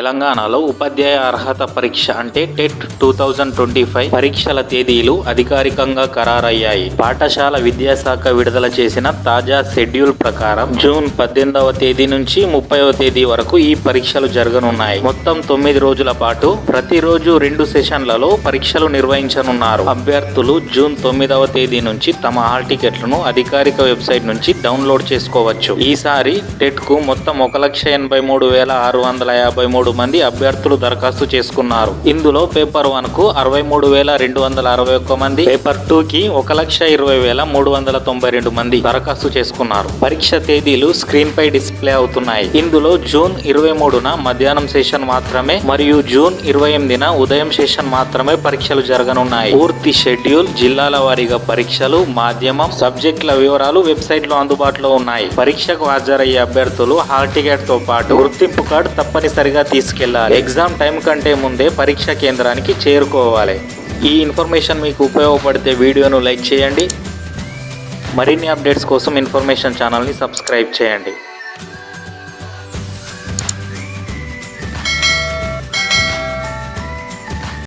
తెలంగాణలో ఉపాధ్యాయ అర్హత పరీక్ష అంటే TET two thousand twenty five పరీక్షల తేదీలు అధికారికంగా ఖరారయ్యాయి. పాఠశాల విద్యాశాఖ విడుదల చేసిన తాజా షెడ్యూల్ ప్రకారం జూన్ పద్దెనిమిదవ తేదీ నుంచి ముప్పైవ తేదీ వరకు ఈ పరీక్షలు జరగనున్నాయి. మొత్తం తొమ్మిది రోజుల పాటు ప్రతిరోజు రెండు సెషన్లలో పరీక్షలు నిర్వహించనున్నారు. అభ్యర్థులు జూన్ తొమ్మిదవ తేదీ నుంచి తమ హాల్ టికెట్లను అధికారిక వెబ్సైట్ నుంచి డౌన్లోడ్ చేసుకోవచ్చు. ఈసారి టెట్కు మొత్తం ఒక లక్ష ఎనభై మూడు వేల ఆరు వందల యాభై మూడు మంది అభ్యర్థులు దరఖాస్తు చేసుకున్నారు. ఇందులో పేపర్ వన్కు అరవై మూడు వేల రెండు వందల అరవై ఒక్క మంది పేపర్ టూ కి ఒక లక్ష ఇరవై వేల మూడు వందల తొంభై రెండు మంది దరఖాస్తు చేసుకున్నారు. పరీక్ష తేదీలు స్క్రీన్ పై డిస్ప్లే అవుతున్నాయి. ఇందులో జూన్ ఇరవై మూడున మధ్యాహ్నం సెషన్ మాత్రమే మరియు జూన్ ఇరవై ఎనిమిదిన ఉదయం సెషన్ మాత్రమే పరీక్షలు జరగనున్నాయి. పూర్తి షెడ్యూల్ జిల్లాల వారీగా పరీక్షలు మాధ్యమం సబ్జెక్టుల వివరాలు వెబ్సైట్లో అందుబాటులో ఉన్నాయి. పరీక్షకు హాజరయ్యే అభ్యర్థులు హాల్ టికెట్తో పాటు గుర్తింపు కార్డు తప్పనిసరిగా తీసుకెళ్ళాలి ఎగ్జామ్ టైం కంటే ముందే పరీక్ష కేంద్రానికి చేరుకోవాలి. ఈ ఇన్ఫర్మేషన్ మీకు ఉపయోగపడితే వీడియోను లైక్ చేయండి. మరిన్ని అప్డేట్స్ కోసం ఇన్ఫర్మేషన్ ఛానల్ని సబ్స్క్రైబ్ చేయండి.